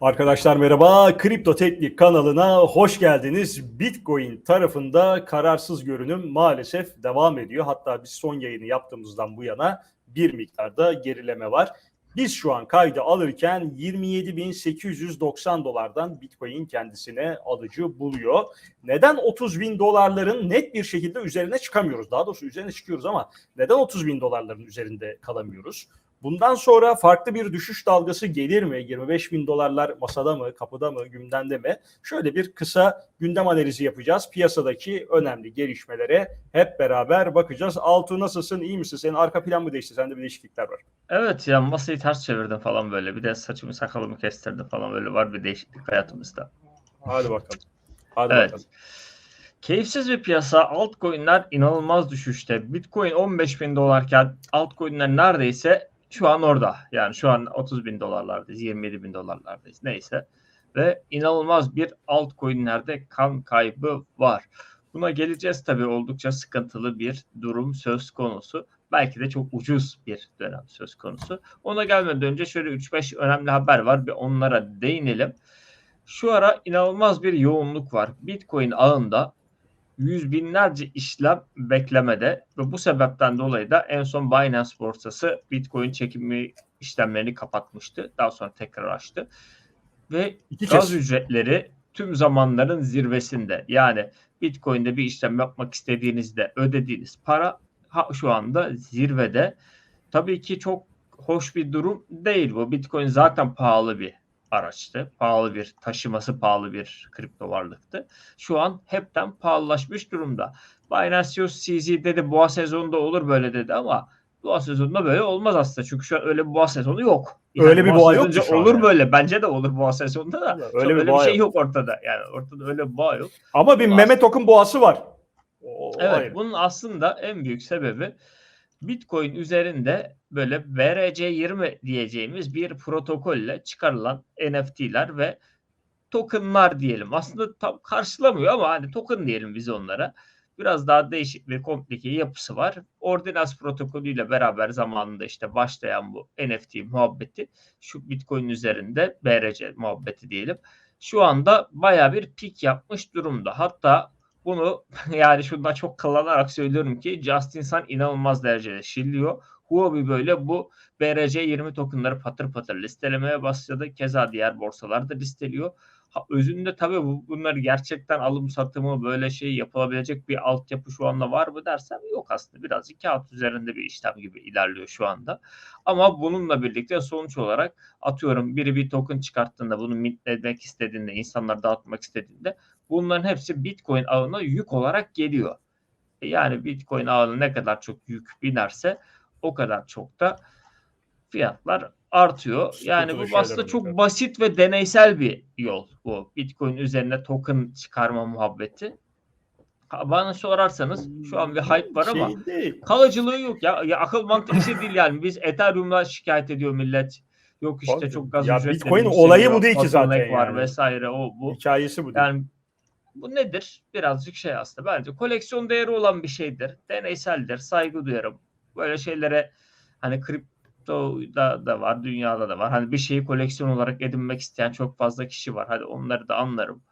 Arkadaşlar merhaba. Kripto Teknik kanalına hoş geldiniz. Bitcoin tarafında kararsız görünüm maalesef devam ediyor. Hatta biz son yayını yaptığımızdan bu yana bir miktarda gerileme var. Biz şu an kaydı alırken 27.890 dolardan Bitcoin kendisine alıcı buluyor. Neden 30 bin dolarların net bir şekilde üzerine çıkamıyoruz? Daha doğrusu üzerine çıkıyoruz ama neden 30 bin dolarların üzerinde kalamıyoruz? Bundan sonra farklı bir düşüş dalgası gelir mi? 25 bin dolarlar masada mı, kapıda mı, gündemde mi? Şöyle bir kısa gündem analizi yapacağız. Piyasadaki önemli gelişmelere hep beraber bakacağız. Altu nasılsın, iyi misin? Senin arka plan mı değişti? Sende bir değişiklikler var. Evet ya masayı ters çevirdim falan böyle. Bir de saçımı sakalımı kestirdim falan böyle var bir değişiklik hayatımızda. Hadi bakalım. Hadi Evet. bakalım. Keyifsiz bir piyasa. Altcoin'ler inanılmaz düşüşte. Bitcoin 15 bin dolarken altcoin'ler neredeyse şu an orada. Yani şu an 30 bin dolarlardayız, 27 bin dolarlardayız neyse. Ve inanılmaz bir altcoin'lerde kan kaybı var. Buna geleceğiz tabii oldukça sıkıntılı bir durum söz konusu. Belki de çok ucuz bir dönem söz konusu. Ona gelmeden önce şöyle 3-5 önemli haber var. Bir onlara değinelim. Şu ara inanılmaz bir yoğunluk var. Bitcoin ağında yüz binlerce işlem beklemede ve bu sebepten dolayı da en son Binance borsası Bitcoin çekimi işlemlerini kapatmıştı. Daha sonra tekrar açtı. Ve İki gaz kez. ücretleri tüm zamanların zirvesinde. Yani Bitcoin'de bir işlem yapmak istediğinizde ödediğiniz para ha, şu anda zirvede. Tabii ki çok hoş bir durum değil bu. Bitcoin zaten pahalı bir araçtı. Pahalı bir taşıması pahalı bir kripto varlıktı. Şu an hepten pahalılaşmış durumda. Binance CZ dedi boğa sezonunda olur böyle dedi ama boğa sezonunda böyle olmaz aslında. Çünkü şu an öyle bir boğa sezonu yok. Öyle bir boğa yok olur yani. böyle. Bence de olur boğa sezonunda da. Öyle bir öyle bir şey yok. yok ortada. Yani ortada öyle bir boğa yok. Ama bir Bu Mehmet Okun boğası var. O, o Evet, ayrı. bunun aslında en büyük sebebi Bitcoin üzerinde böyle BRC20 diyeceğimiz bir protokolle çıkarılan NFT'ler ve tokenlar diyelim. Aslında tam karşılamıyor ama hani token diyelim biz onlara. Biraz daha değişik bir komplike yapısı var. Ordinals protokolüyle beraber zamanında işte başlayan bu NFT muhabbeti şu Bitcoin üzerinde BRC muhabbeti diyelim. Şu anda baya bir pik yapmış durumda. Hatta bunu yani şundan çok kıllanarak söylüyorum ki Justin Sun inanılmaz derecede şilliyor. Huobi böyle bu BRC20 tokenları patır patır listelemeye başladı. Keza diğer borsalar da listeliyor. Ha, özünde tabii bu, bunlar gerçekten alım satımı böyle şey yapılabilecek bir altyapı şu anda var mı dersem yok aslında. Birazcık kağıt üzerinde bir işlem gibi ilerliyor şu anda. Ama bununla birlikte sonuç olarak atıyorum biri bir token çıkarttığında bunu mintlemek istediğinde insanlar dağıtmak istediğinde bunların hepsi Bitcoin ağına yük olarak geliyor. E Yani Bitcoin ağına ne kadar çok yük binerse o kadar çok da fiyatlar artıyor. Yani Sıkıntılı bu şeyler aslında çok tabii. basit ve deneysel bir yol bu. Bitcoin üzerine token çıkarma muhabbeti. Ha, Bana sorarsanız şu an bir hype var ama Şey değil. kalıcılığı yok ya. ya akıl mantık işi değil yani. Biz Ethereum'dan şikayet ediyor millet. Yok işte çok gaz Ya Bitcoin olayı bu değil ki zaten var yani. vesaire o bu. Hikayesi bu değil. Yani bu nedir? Birazcık şey aslında bence koleksiyon değeri olan bir şeydir. Deneyseldir. Saygı duyarım. Böyle şeylere hani kriptoda da var, dünyada da var. Hani bir şeyi koleksiyon olarak edinmek isteyen çok fazla kişi var. Hadi onları da anlarım.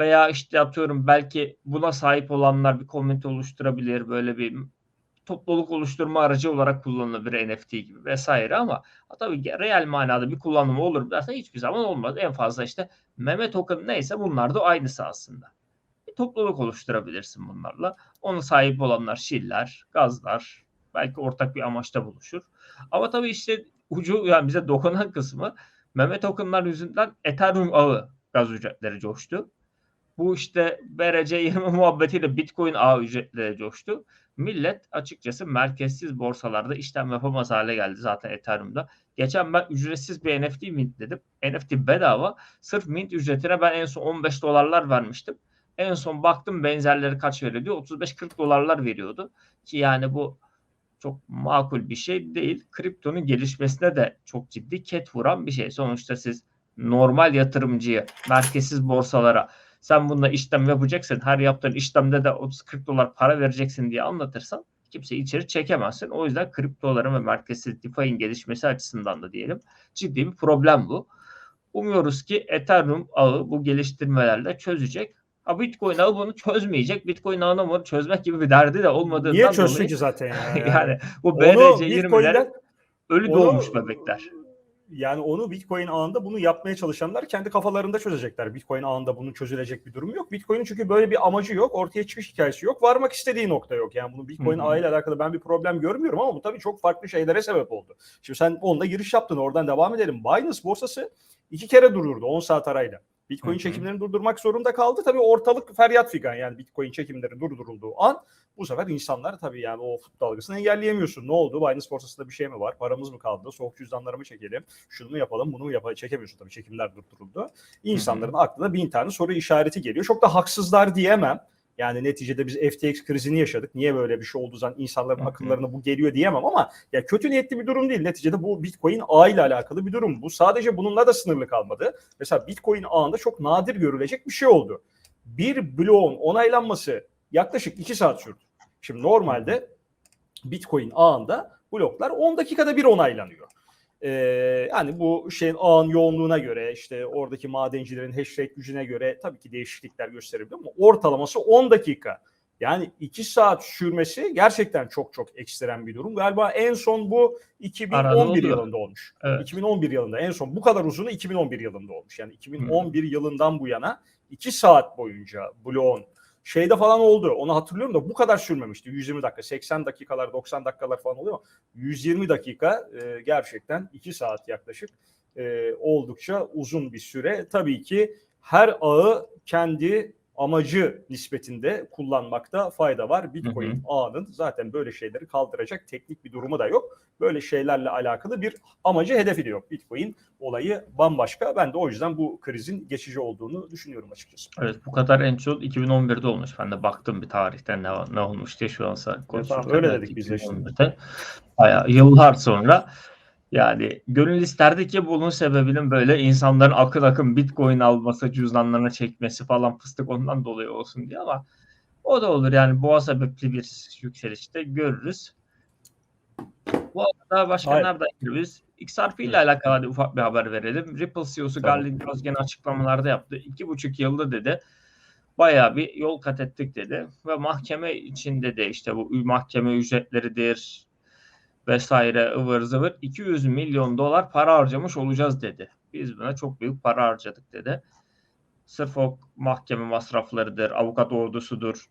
Veya işte atıyorum belki buna sahip olanlar bir komünite oluşturabilir. Böyle bir topluluk oluşturma aracı olarak kullanılabilir NFT gibi vesaire ama tabii real manada bir kullanımı olur mu dersen hiçbir zaman olmaz. En fazla işte meme token neyse bunlar da aynısı aslında. Bir topluluk oluşturabilirsin bunlarla. Ona sahip olanlar şiller, gazlar, belki ortak bir amaçta buluşur. Ama tabii işte ucu yani bize dokunan kısmı meme tokenlar yüzünden Ethereum ağı gaz ücretleri coştu. Bu işte BRC20 muhabbetiyle Bitcoin ağı ücretleri coştu. Millet açıkçası merkezsiz borsalarda işlem yapamaz hale geldi zaten Ethereum'da. Geçen ben ücretsiz bir NFT mintledim. NFT bedava. Sırf mint ücretine ben en son 15 dolarlar vermiştim. En son baktım benzerleri kaç veriyor diyor. 35-40 dolarlar veriyordu. Ki yani bu çok makul bir şey değil. Kriptonun gelişmesine de çok ciddi ket vuran bir şey. Sonuçta siz normal yatırımcıyı merkezsiz borsalara sen bununla işlem yapacaksın. Her yaptığın işlemde de 30-40 dolar para vereceksin diye anlatırsan kimseyi içeri çekemezsin. O yüzden kriptoların ve merkezsiz DeFi'nin gelişmesi açısından da diyelim ciddi bir problem bu. Umuyoruz ki Ethereum ağı bu geliştirmelerle çözecek. Bitcoin ağı bunu çözmeyecek. Bitcoin ağının bunu çözmek gibi bir derdi de olmadığından Niye çözsün dolayı ki zaten yani? yani bu BRC20'ler Bitcoin'den ölü onu- doğmuş bebekler. yani onu Bitcoin ağında bunu yapmaya çalışanlar kendi kafalarında çözecekler. Bitcoin ağında bunun çözülecek bir durum yok. Bitcoin'in çünkü böyle bir amacı yok. Ortaya çıkış hikayesi yok. Varmak istediği nokta yok. Yani bunu Bitcoin hı. ağıyla alakalı ben bir problem görmüyorum ama bu tabii çok farklı şeylere sebep oldu. Şimdi sen onda giriş yaptın. Oradan devam edelim. Binance borsası iki kere durdurdu 10 saat arayla. Bitcoin çekimlerini durdurmak zorunda kaldı. Tabii ortalık feryat figan yani Bitcoin çekimleri durdurulduğu an bu sefer insanlar tabii yani o fut dalgasını engelleyemiyorsun. Ne oldu? Binance borsasında bir şey mi var? Paramız mı kaldı? Soğuk cüzdanları mı çekelim? Şunu mu yapalım? Bunu mu yapalım? Çekemiyorsun tabii. Çekimler durduruldu. İnsanların aklına bin tane soru işareti geliyor. Çok da haksızlar diyemem. Yani neticede biz FTX krizini yaşadık. Niye böyle bir şey olduğu zaman insanların akıllarına bu geliyor diyemem ama ya kötü niyetli bir durum değil. Neticede bu Bitcoin ağıyla alakalı bir durum. Bu sadece bununla da sınırlı kalmadı. Mesela Bitcoin ağında çok nadir görülecek bir şey oldu. Bir bloğun onaylanması yaklaşık 2 saat sürdü. Şimdi normalde Bitcoin ağında bloklar 10 dakikada bir onaylanıyor. Ee, yani bu şeyin ağın yoğunluğuna göre işte oradaki madencilerin hash rate gücüne göre tabii ki değişiklikler gösterebilir ama ortalaması 10 dakika. Yani 2 saat sürmesi gerçekten çok çok ekstrem bir durum. Galiba en son bu Arada 2011 oluyor. yılında olmuş. Evet. 2011 yılında en son bu kadar uzunu 2011 yılında olmuş. Yani 2011 yılından bu yana 2 saat boyunca bloğun şeyde falan oldu. Onu hatırlıyorum da bu kadar sürmemişti. 120 dakika, 80 dakikalar, 90 dakikalar falan oluyor. ama 120 dakika e, gerçekten 2 saat yaklaşık e, oldukça uzun bir süre. Tabii ki her ağı kendi amacı nispetinde kullanmakta fayda var. Bitcoin Hı hı. ağının zaten böyle şeyleri kaldıracak teknik bir durumu da yok. Böyle şeylerle alakalı bir amacı, hedefi de yok. Bitcoin olayı bambaşka. Ben de o yüzden bu krizin geçici olduğunu düşünüyorum açıkçası. Evet bu kadar en çok 2011'de olmuş. Ben de baktım bir tarihten ne, ne olmuş diye şu an konuşurken. öyle evet, dedik biz de işte. 2011'de. Bayağı yıllar sonra yani gönül isterdi ki bunun sebebinin böyle insanların akın akın bitcoin alması, cüzdanlarına çekmesi falan fıstık ondan dolayı olsun diye ama o da olur yani boğa sebepli bir yükselişte görürüz. Bu arada başka Aynen. nereden giriyoruz? XRP ile alakalı hadi ufak bir haber verelim. Ripple CEO'su Tamam. Galen Gross gene açıklamalarda yaptı. İki buçuk yılda dedi bayağı bir yol kat ettik dedi. Ve mahkeme içinde de işte bu mahkeme ücretleridir vesaire ıvır zıvır 200 milyon dolar para harcamış olacağız dedi. Biz buna çok büyük para harcadık dedi. Sırf o mahkeme masraflarıdır, avukat ordusudur.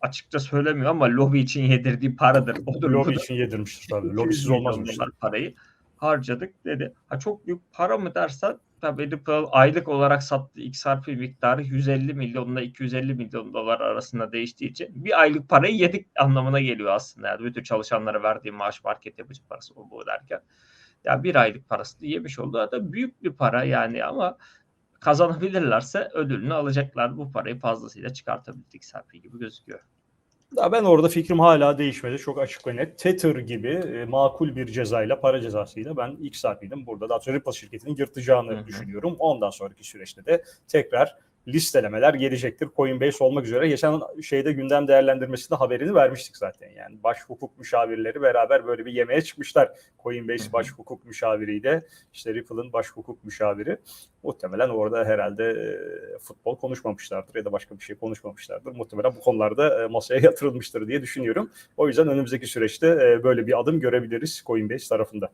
Açıkça söylemiyor ama lobi için yedirdiği paradır. Odur, Lobi budur. için yedirmiştir tabii. 200 Lobisiz olmazmış. parayı harcadık dedi. Ha çok büyük para mı dersen tabii Ripple aylık olarak sattığı XRP miktarı 150 milyonla 250 milyon dolar arasında değiştiği için bir aylık parayı yedik anlamına geliyor aslında. Yani bütün çalışanlara verdiği maaş market yapıcı parası o bu derken. Ya bir aylık parasını yemiş oldu. Hatta büyük bir para yani ama kazanabilirlerse ödülünü alacaklar. Bu parayı fazlasıyla çıkartabildik XRP gibi gözüküyor. Ya ben orada fikrim hala değişmedi. Çok açık ve net. Tether gibi e, makul bir cezayla, para cezasıyla ben ilk saatiydim. Burada da Ripple şirketinin yırtacağını Hı hı. düşünüyorum. Ondan sonraki süreçte de tekrar listelemeler gelecektir. Coinbase olmak üzere. Geçen şeyde gündem değerlendirmesinde haberini vermiştik zaten. Yani baş hukuk müşavirleri beraber böyle bir yemeğe çıkmışlar. Coinbase baş hukuk müşaviriyle işte Ripple'ın baş hukuk müşaviri. Muhtemelen orada herhalde e, futbol konuşmamışlardır ya da başka bir şey konuşmamışlardır. Muhtemelen bu konularda e, masaya yatırılmıştır diye düşünüyorum. O yüzden önümüzdeki süreçte e, böyle bir adım görebiliriz Coinbase tarafında.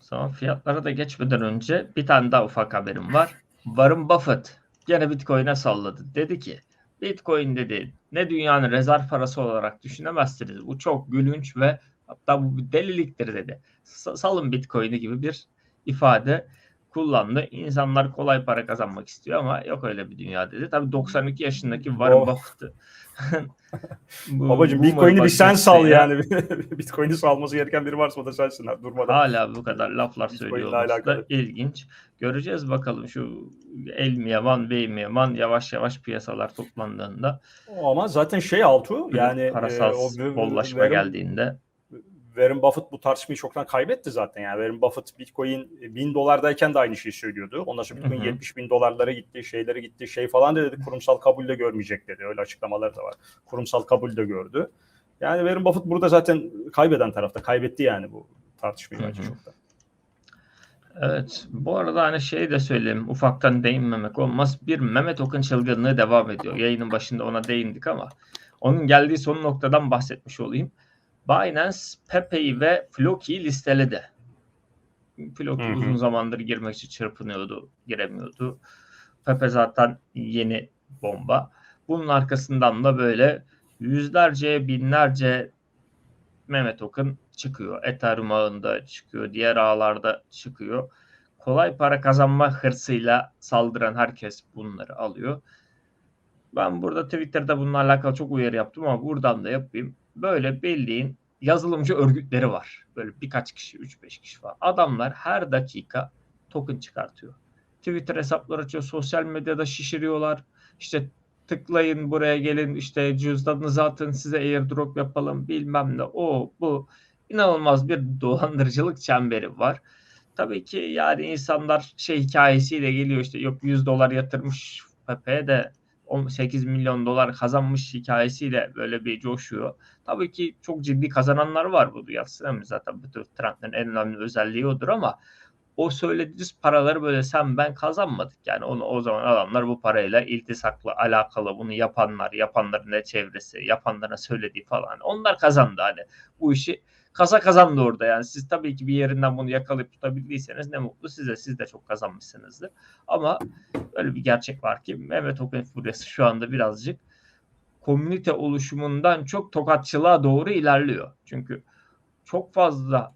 Zaman fiyatlara da geçmeden önce bir tane daha ufak haberim var. Warren Buffett gene Bitcoin'e salladı. Dedi ki Bitcoin dedi ne dünyanın rezerv parası olarak düşünemezsiniz. Bu çok gülünç ve hatta bu bir deliliktir dedi. Sa- Salın Bitcoin'i gibi bir ifade kullandı. İnsanlar kolay para kazanmak istiyor ama yok öyle bir dünya dedi. Tabii 92 yaşındaki Warren Oh. Bu- Babacım Bitcoin'i bir sen sal ya. yani. Bitcoin'i salması gereken biri varsa o da sensin ha, durmadan. Hala bu kadar laflar söylüyor da ilginç. Göreceğiz bakalım şu el mi yaman bey mi yaman yavaş yavaş piyasalar toplandığında Ama zaten şey Altu yani e, parasal o bollaşma Warren- geldiğinde Warren Buffett bu tartışmayı çoktan kaybetti zaten. Yani Warren Buffett Bitcoin 1000 dolardayken de aynı şeyi söylüyordu. Ondan sonra Bitcoin Hı hı. 70 bin dolarlara gitti, şeylere gitti, şey falan da dedi. Kurumsal kabul de görmeyecek dedi. Öyle açıklamalar da var. Kurumsal kabul de gördü. Yani Warren Buffett burada zaten kaybeden tarafta. Kaybetti yani bu tartışmayı bence çoktan. Evet. Bu arada hani şey de söyleyeyim. Ufaktan değinmemek olmaz. Bir Mehmet Okun çılgınlığı devam ediyor. Yayının başında ona değindik ama onun geldiği son noktadan bahsetmiş olayım. Binance, Pepe'yi ve Floki'yi listeledi. Floki Hı hı. uzun zamandır girmek için çırpınıyordu, giremiyordu. Pepe zaten yeni bomba. Bunun arkasından da böyle yüzlerce, binlerce Mehmet Okun çıkıyor. Ethereum ağında çıkıyor. Diğer ağlarda çıkıyor. Kolay para kazanma hırsıyla saldıran herkes bunları alıyor. Ben burada Twitter'da bununla alakalı çok uyarı yaptım ama buradan da yapayım. Böyle bildiğin yazılımcı örgütleri var. Böyle birkaç kişi, 3-5 kişi var. Adamlar her dakika token çıkartıyor. Twitter hesapları açıyor, sosyal medyada şişiriyorlar. İşte tıklayın buraya gelin işte cüzdanınızı atın size airdrop yapalım bilmem ne o bu inanılmaz bir dolandırıcılık çemberi var. Tabii ki yani insanlar şey hikayesiyle geliyor işte yok 100 dolar yatırmış Pepe'ye de 18 milyon dolar kazanmış hikayesiyle böyle bir coşuyor. Tabii ki çok ciddi kazananlar var bu yatsınamıyor zaten bütün trendlerin en önemli özelliği odur ama o söylediğiniz paraları böyle sen ben kazanmadık. Yani onu o zaman adamlar bu parayla iltisaklı alakalı bunu yapanlar, yapanların ne çevresi, yapanlara söylediği falan. Onlar kazandı hani bu işi kasa kazandı orada yani. Siz tabii ki bir yerinden bunu yakalayıp tutabildiyseniz ne mutlu size. Siz de çok kazanmışsınızdır. Ama öyle bir gerçek var ki Mehmet Okun furyası şu anda birazcık komünite oluşumundan çok tokatçılığa doğru ilerliyor. Çünkü çok fazla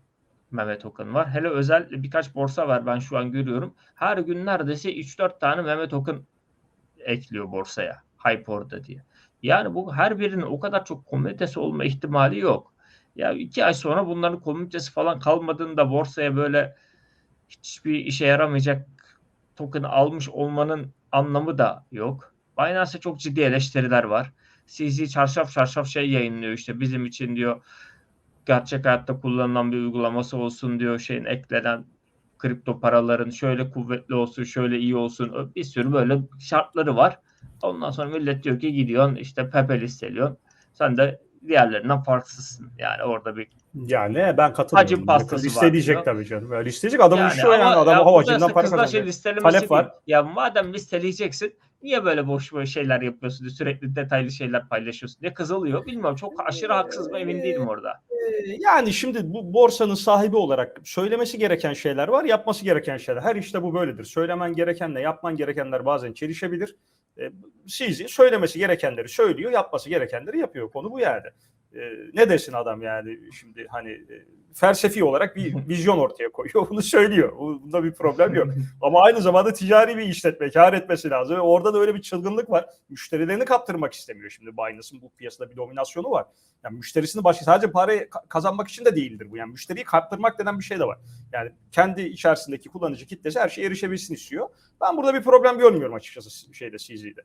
Mehmet Okun var. Hele özel birkaç borsa var ben şu an görüyorum. Her gün neredeyse 3-4 tane Mehmet Okun ekliyor borsaya. Hype orada diye. Yani bu her birinin o kadar çok komünitesi olma ihtimali yok. Ya iki ay sonra bunların komünitesi falan kalmadığında borsaya böyle hiçbir işe yaramayacak token almış olmanın anlamı da yok. Binance'e çok ciddi eleştiriler var. CZ çarşaf çarşaf şey yayınlıyor işte bizim için diyor gerçek hayatta kullanılan bir uygulaması olsun diyor şeyin eklenen kripto paraların şöyle kuvvetli olsun şöyle iyi olsun bir sürü böyle şartları var. Ondan sonra millet diyor ki gidiyorsun işte Pepe listeliyorsun. Sen de diğerlerinden farksızsın. Yani orada bir Yani ben katılmıyorum. Hacim pastası var Listeyecek diyor. tabii canım. Böyle listeyecek adam yani üşüyor yani. ama Adam ya havacından para kızlar şey kazanacak. listelemesi Talep var. Ya madem listeleyeceksin niye böyle boş boş şeyler yapıyorsun? Sürekli detaylı şeyler paylaşıyorsun diye kızılıyor. Bilmiyorum çok aşırı haksız mı emin değilim orada. Ee, Yani şimdi bu borsanın sahibi olarak söylemesi gereken şeyler var, yapması gereken şeyler. Her işte bu böyledir. Söylemen gerekenle yapman gerekenler bazen çelişebilir. E, söylemesi gerekenleri söylüyor, yapması gerekenleri yapıyor. Konu bu yani. E, ne desin adam yani şimdi hani e, felsefi olarak bir vizyon ortaya koyuyor. Bunu söylüyor. Bu- Bunda bir problem yok. Ama aynı zamanda ticari bir işletme kar etmesi lazım. Ve orada da öyle bir çılgınlık var. Müşterilerini kaptırmak istemiyor şimdi Binance'ın bu piyasada bir dominasyonu var. Yani müşterisini başka sadece parayı ka- kazanmak için de değildir bu. Yani müşteriyi kaptırmak denen bir şey de var. Yani kendi içerisindeki kullanıcı kitlesi her şeye erişebilsin istiyor. Ben burada bir problem görmüyorum açıkçası şeyde CZ'de.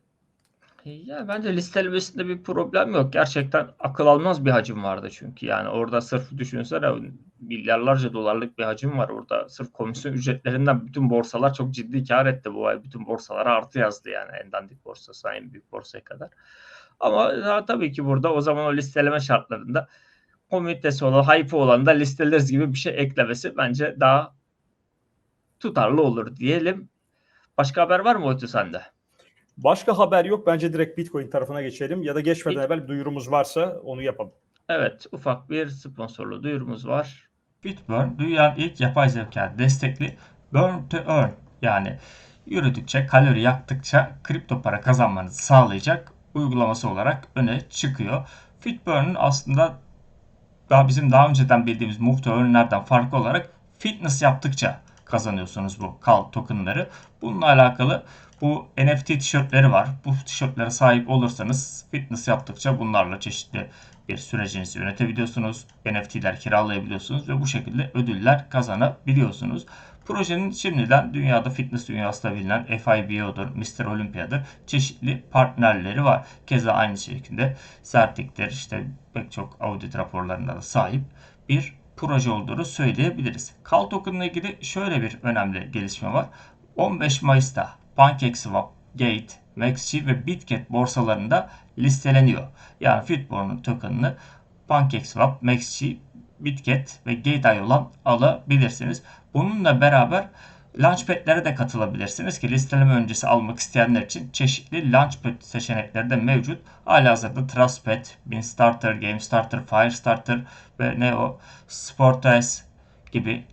Ya bence listelemesinde bir problem yok. Gerçekten akıl almaz bir hacim vardı çünkü. Yani orada sırf düşünsene milyarlarca dolarlık bir hacim var orada. Sırf komisyon ücretlerinden bütün borsalar çok ciddi kar etti bu ay. Bütün borsalara artı yazdı yani en dandik borsası en büyük borsaya kadar. Ama ya, tabii ki burada o zaman o listeleme şartlarında komünitesi olan, hype olan da listeleriz gibi bir şey eklemesi bence daha tutarlı olur diyelim. Başka haber var mı Oytu sende? Başka haber yok. Bence direkt Bitcoin tarafına geçelim. Ya da geçmeden Bit- evvel bir duyurumuz varsa onu yapalım. Evet, ufak bir sponsorlu duyurumuz var. Bitburn dünyanın ilk yapay zeka destekli Burn to Earn yani yürüdükçe kalori yaktıkça kripto para kazanmanızı sağlayacak uygulaması olarak öne çıkıyor. Fitburn'un aslında daha bizim daha önceden bildiğimiz Move to Earn'lerden farklı olarak fitness yaptıkça kazanıyorsunuz bu kal tokenları. Bununla alakalı bu NFT tişörtleri var. Bu tişörtlere sahip olursanız fitness yaptıkça bunlarla çeşitli bir sürecinizi yönetebiliyorsunuz. NFT'ler kiralayabiliyorsunuz ve bu şekilde ödüller kazanabiliyorsunuz. Projenin şimdiden dünyada fitness dünyasında bilinen FIBO'dur, Mr. Olympia'dır çeşitli partnerleri var. Keza aynı şekilde Certic'tir işte pek çok audit raporlarına da sahip bir proje olduğunu söyleyebiliriz. Kal Token'la ilgili şöyle bir önemli gelişme var. 15 Mayıs'ta PancakeSwap, Gate, MaxC ve Bitget borsalarında listeleniyor. Yani Fitborn'un token'ını PancakeSwap, MaxC Bitget ve Gate.io'dan alabilirsiniz. Bununla beraber Launchpad'lere de katılabilirsiniz ki listeleme öncesi almak isteyenler için çeşitli Launchpad seçenekleri de mevcut. Halihazırda Trustpad, BeanStarter, GameStarter, Firestarter ve Neo, SportOS gibi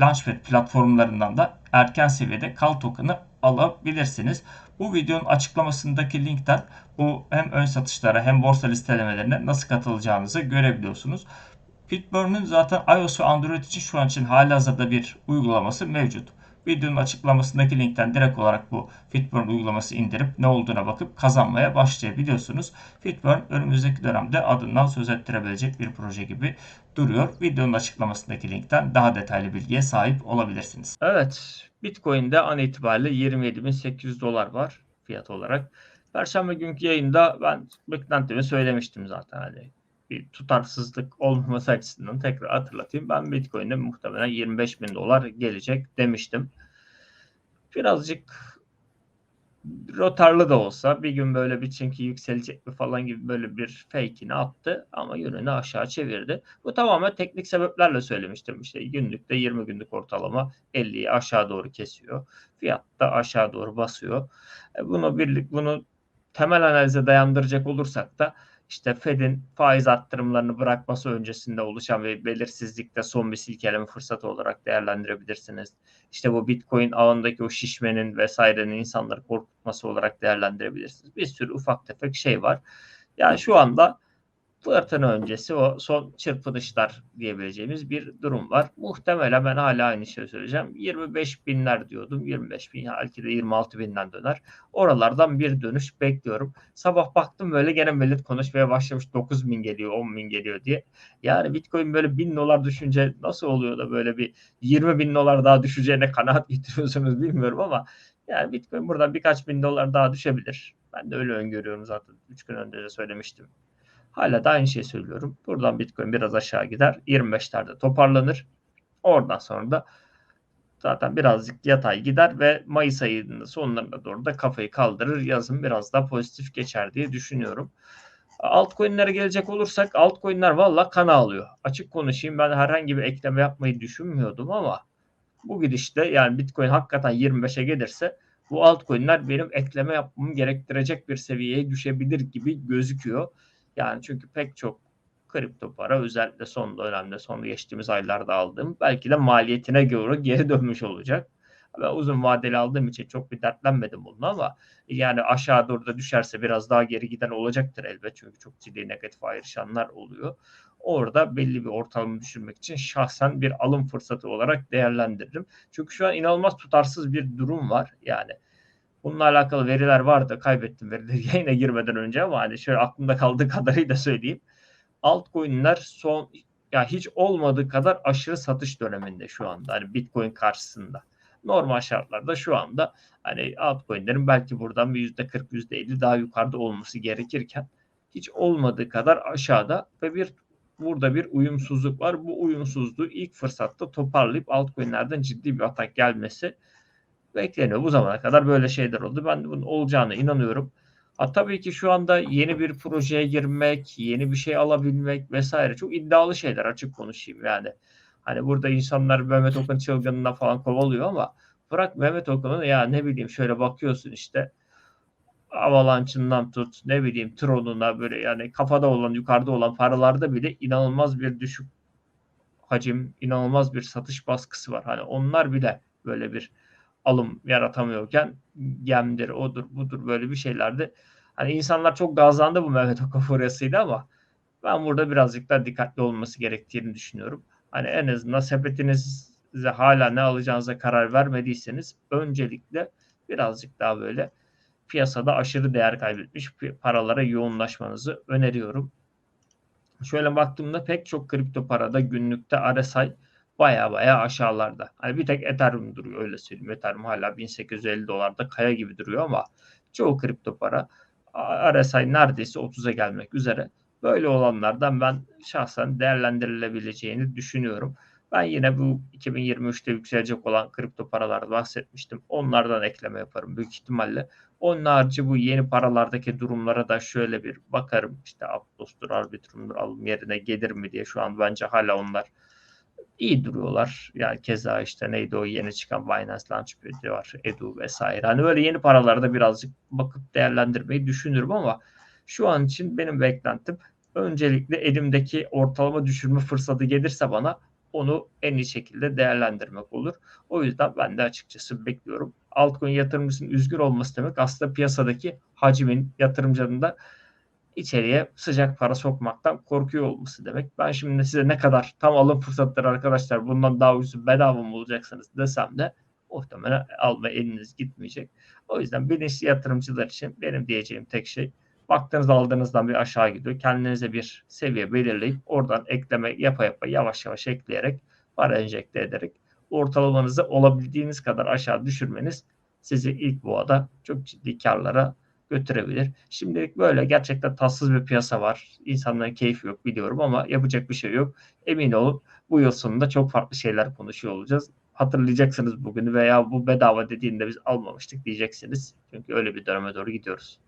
Launchpad platformlarından da erken seviyede kal token'ı alabilirsiniz. Bu videonun açıklamasındaki linkten bu hem ön satışlara hem borsa listelemelerine nasıl katılacağınızı görebiliyorsunuz. Pitburn'un zaten iOS ve Android için şu an için halihazırda bir uygulaması mevcut. Videonun açıklamasındaki linkten direkt olarak bu Fitburn uygulaması indirip ne olduğuna bakıp kazanmaya başlayabiliyorsunuz. Fitburn önümüzdeki dönemde adından söz ettirebilecek bir proje gibi duruyor. Videonun açıklamasındaki linkten daha detaylı bilgiye sahip olabilirsiniz. Evet. Bitcoin'de an itibariyle 27.800 dolar var fiyat olarak. Perşembe günkü yayında ben beklentimi söylemiştim zaten. Hani bir tutarsızlık olmaması açısından tekrar hatırlatayım. Ben Bitcoin'de muhtemelen 25 bin dolar gelecek demiştim. Birazcık rotarlı da olsa bir gün böyle bir çünkü yükselecek mi falan gibi böyle bir fake'ini attı ama yönünü aşağı çevirdi. Bu tamamen teknik sebeplerle söylemiştim. İşte günlükte 20 günlük ortalama 50'yi aşağı doğru kesiyor. Fiyat da aşağı doğru basıyor. E, Bunu birlik bunu temel analize dayandıracak olursak da işte Fed'in faiz arttırımlarını bırakması öncesinde oluşan ve belirsizlikte son bir silkeleme fırsatı olarak değerlendirebilirsiniz. İşte bu Bitcoin ağındaki o şişmenin vesairenin insanları korkutması olarak değerlendirebilirsiniz. Bir sürü ufak tefek şey var. Yani şu anda fırtına öncesi o son çırpınışlar diyebileceğimiz bir durum var. Muhtemelen ben hala aynı şeyi söyleyeceğim. 25 binler diyordum. 25 bin belki de 26 binden döner. Oralardan bir dönüş bekliyorum. Sabah baktım böyle gene millet konuşmaya başlamış 9 bin geliyor 10 bin geliyor diye. Yani Bitcoin böyle 1000 dolar düşünce nasıl oluyor da böyle bir 20 bin dolar daha düşeceğine kanaat getiriyorsunuz bilmiyorum ama yani Bitcoin buradan birkaç bin dolar daha düşebilir. Ben de öyle öngörüyorum zaten. 3 gün önce de söylemiştim. Hala da aynı şeyi söylüyorum. Buradan Bitcoin biraz aşağı gider. 25'lerde toparlanır. Oradan sonra da zaten birazcık yatay gider ve Mayıs ayının sonlarına doğru da kafayı kaldırır. Yazın biraz daha pozitif geçer diye düşünüyorum. Altcoin'lere gelecek olursak altcoin'ler valla kan ağlıyor. Açık konuşayım ben herhangi bir ekleme yapmayı düşünmüyordum ama bu gidişte yani Bitcoin hakikaten 25'e gelirse bu altcoin'ler benim ekleme yapmamı gerektirecek bir seviyeye düşebilir gibi gözüküyor. Yani çünkü pek çok kripto para özellikle son dönemde son geçtiğimiz aylarda aldığım belki de maliyetine göre geri dönmüş olacak. Ben uzun vadeli aldığım için çok bir dertlenmedim bununla ama yani aşağı doğru da düşerse biraz daha geri giden olacaktır elbet. Çünkü çok ciddi negatif ayrışanlar oluyor. Orada belli bir ortalama düşürmek için şahsen bir alım fırsatı olarak değerlendiririm. Çünkü şu an inanılmaz tutarsız bir durum var. Yani Bununla alakalı veriler vardı. Kaybettim verileri yayına girmeden önce ama hani şöyle aklımda kaldığı kadarıyla söyleyeyim. Altcoin'ler son ya hiç olmadığı kadar aşırı satış döneminde şu anda. Hani Bitcoin karşısında. Normal şartlarda şu anda hani altcoin'lerin belki buradan bir yüzde 40 yüzde 50 daha yukarıda olması gerekirken hiç olmadığı kadar aşağıda ve bir burada bir uyumsuzluk var. Bu uyumsuzluğu ilk fırsatta toparlayıp altcoin'lerden ciddi bir atak gelmesi bekleniyor. Bu zamana kadar böyle şeyler oldu. Ben de bunun olacağına inanıyorum. Ha, tabii ki şu anda yeni bir projeye girmek, yeni bir şey alabilmek vesaire çok iddialı şeyler açık konuşayım yani. Hani burada insanlar Mehmet Okun çılgınına falan kovalıyor ama bırak Mehmet Okun'u ya ne bileyim şöyle bakıyorsun işte Avalanche'ından tut ne bileyim Tron'una böyle yani kafada olan yukarıda olan paralarda bile inanılmaz bir düşük hacim, inanılmaz bir satış baskısı var. Hani onlar bile böyle bir alım yaratamıyorken gemdir, odur, budur böyle bir şeylerde. Hani insanlar çok gazlandı bu Mehmet Oka furyasıyla ama ben burada birazcık daha dikkatli olması gerektiğini düşünüyorum. Hani en azından sepetinizde hala ne alacağınıza karar vermediyseniz öncelikle birazcık daha böyle piyasada aşırı değer kaybetmiş paralara yoğunlaşmanızı öneriyorum. Şöyle baktığımda pek çok kripto parada günlükte RSI baya baya aşağılarda. Hani bir tek Ethereum duruyor öyle söyleyeyim. Ethereum hala 1850 dolarda kaya gibi duruyor ama çoğu kripto para RSI neredeyse 30'a gelmek üzere. Böyle olanlardan ben şahsen değerlendirilebileceğini düşünüyorum. Ben yine bu 2023'te yükselecek olan kripto paralarda bahsetmiştim. Onlardan ekleme yaparım büyük ihtimalle. Onun harici bu yeni paralardaki durumlara da şöyle bir bakarım. İşte Aptos'tur, Arbitrum'dur alım yerine gelir mi diye şu an bence hala onlar iyi duruyorlar. Yani keza işte neydi o yeni çıkan Binance Launchpad var, Edu vesaire. Hani böyle yeni paralarda birazcık bakıp değerlendirmeyi düşünürüm ama şu an için benim beklentim öncelikle elimdeki ortalama düşürme fırsatı gelirse bana onu en iyi şekilde değerlendirmek olur. O yüzden ben de açıkçası bekliyorum. Altcoin yatırımcısının üzgün olması demek aslında piyasadaki hacmin yatırımcının da içeriye sıcak para sokmaktan korkuyor olması demek. Ben şimdi size ne kadar tam alım fırsatları arkadaşlar bundan daha ucuz bedava mı bulacaksınız desem de muhtemelen alma eliniz gitmeyecek. O yüzden bilinçli yatırımcılar için benim diyeceğim tek şey baktığınız aldığınızdan bir aşağı gidiyor. Kendinize bir seviye belirleyip oradan ekleme yapa yapa yavaş yavaş ekleyerek para enjekte ederek ortalamanızı olabildiğiniz kadar aşağı düşürmeniz sizi ilk boğada çok ciddi karlara götürebilir. Şimdilik böyle gerçekten tatsız bir piyasa var. İnsanların keyfi yok biliyorum ama yapacak bir şey yok. Emin olun bu yıl sonunda çok farklı şeyler konuşuyor olacağız. Hatırlayacaksınız bugünü veya bu bedava dediğinde biz almamıştık diyeceksiniz. Çünkü öyle bir döneme doğru gidiyoruz.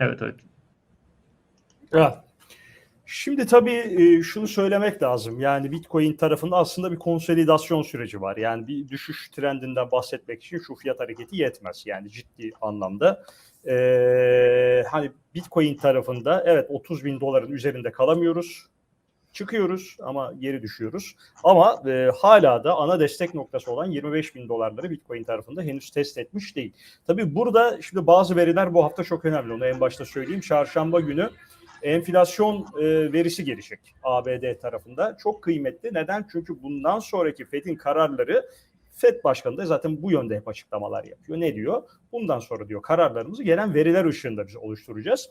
Evet evet. Evet. Şimdi tabii şunu söylemek lazım. Yani Bitcoin tarafında aslında bir konsolidasyon süreci var. Yani bir düşüş trendinden bahsetmek için şu fiyat hareketi yetmez. Yani ciddi anlamda. Ee, hani Bitcoin tarafında evet 30 bin doların üzerinde kalamıyoruz. Çıkıyoruz ama geri düşüyoruz. Ama e, hala da ana destek noktası olan 25 bin dolarları Bitcoin tarafında henüz test etmiş değil. Tabii burada şimdi bazı veriler bu hafta çok önemli. Onu en başta söyleyeyim. Çarşamba günü enflasyon e, verisi gelecek ABD tarafında. Çok kıymetli. Neden? Çünkü bundan sonraki FED'in kararları FED Başkanı da zaten bu yönde hep açıklamalar yapıyor. Ne diyor? Bundan sonra diyor kararlarımızı gelen veriler ışığında biz oluşturacağız.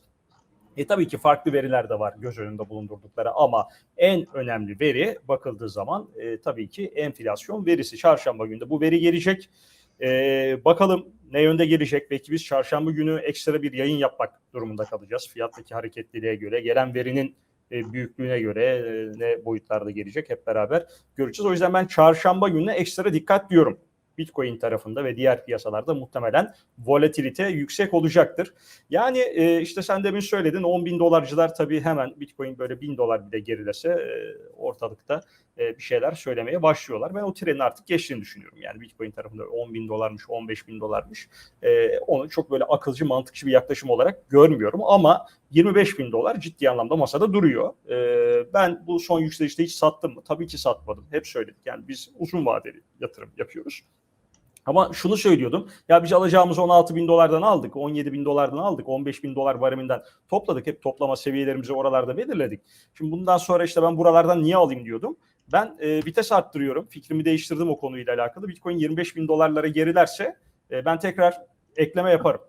E tabii ki farklı veriler de var göz önünde bulundurdukları ama en önemli veri bakıldığı zaman e, tabii ki enflasyon verisi. Çarşamba günde bu veri gelecek. E, bakalım ne yönde gelecek? Belki biz çarşamba günü ekstra bir yayın yapmak durumunda kalacağız. Fiyattaki hareketliliğe göre, gelen verinin e, büyüklüğüne göre e, ne boyutlarda gelecek hep beraber göreceğiz. O yüzden ben çarşamba gününe ekstra dikkat diyorum. Bitcoin tarafında ve diğer piyasalarda muhtemelen volatilite yüksek olacaktır. Yani e, işte sen demin söyledin 10 bin dolarcılar tabii hemen Bitcoin böyle bin dolar bile gerilese ortalıkta e, bir şeyler söylemeye başlıyorlar. Ben o trenin artık geçtiğini düşünüyorum. Yani Bitcoin tarafında 10 bin dolarmış, 15 bin dolarmış. E, onu çok böyle akılcı, mantıkçı bir yaklaşım olarak görmüyorum. Ama 25 bin dolar ciddi anlamda masada duruyor. E, ben bu son yükselişte hiç sattım mı? Tabii ki satmadım. Hep söyledik. Yani biz uzun vadeli yatırım yapıyoruz. Ama şunu söylüyordum. Ya biz alacağımız 16 bin dolardan aldık, 17 bin dolardan aldık, 15 bin dolar bareminden topladık. Hep toplama seviyelerimizi oralarda belirledik. Şimdi bundan sonra işte ben buralardan niye alayım diyordum. Ben e, vites arttırıyorum. Fikrimi değiştirdim o konuyla alakalı. Bitcoin 25 bin dolarlara gerilerse e, ben tekrar ekleme yaparım.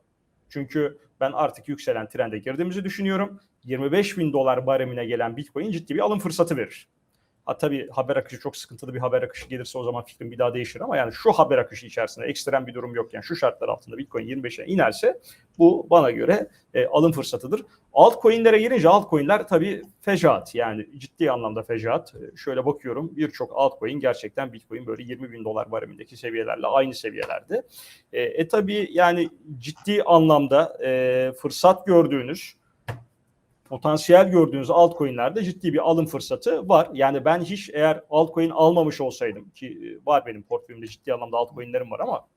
Çünkü ben artık yükselen trende girdiğimizi düşünüyorum. 25 bin dolar baremine gelen Bitcoin ciddi bir alım fırsatı verir. Ha, tabii haber akışı çok sıkıntılı bir haber akışı gelirse o zaman fikrim bir daha değişir ama yani şu haber akışı içerisinde ekstrem bir durum yokken şu şartlar altında Bitcoin 25'e inerse bu bana göre e, alım fırsatıdır. Altcoin'lere gelince altcoin'ler tabii fecaat yani ciddi anlamda fecaat. E, şöyle bakıyorum birçok altcoin gerçekten Bitcoin böyle 20 bin dolar baremindeki seviyelerle aynı seviyelerde. E, e tabii yani ciddi anlamda e, fırsat gördüğünüz potansiyel gördüğünüz altcoin'lerde ciddi bir alım fırsatı var. Yani ben hiç eğer altcoin almamış olsaydım ki e, var benim portföyümde ciddi anlamda altcoin'lerim var ama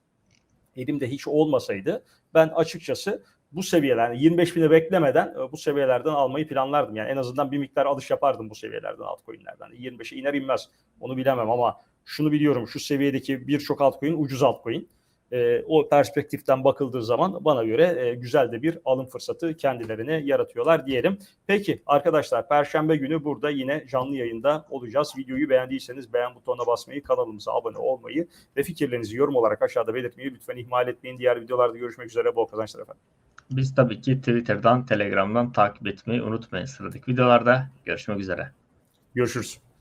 elimde hiç olmasaydı ben açıkçası bu seviyeler yani 25 bine beklemeden e, bu seviyelerden almayı planlardım. Yani en azından bir miktar alış yapardım bu seviyelerden altcoin'lerden. 25'e iner inmez onu bilemem ama şunu biliyorum şu seviyedeki birçok altcoin ucuz altcoin e, o perspektiften bakıldığı zaman bana göre e, güzel de bir alım fırsatı kendilerine yaratıyorlar diyelim. Peki arkadaşlar Perşembe günü burada yine canlı yayında olacağız. Videoyu beğendiyseniz beğen butonuna basmayı, kanalımıza abone olmayı ve fikirlerinizi yorum olarak aşağıda belirtmeyi lütfen ihmal etmeyin. Diğer videolarda görüşmek üzere. Bol kazançlar efendim. Biz tabii ki Twitter'dan, Telegram'dan takip etmeyi unutmayın sıradaki videolarda. Görüşmek üzere. Görüşürüz.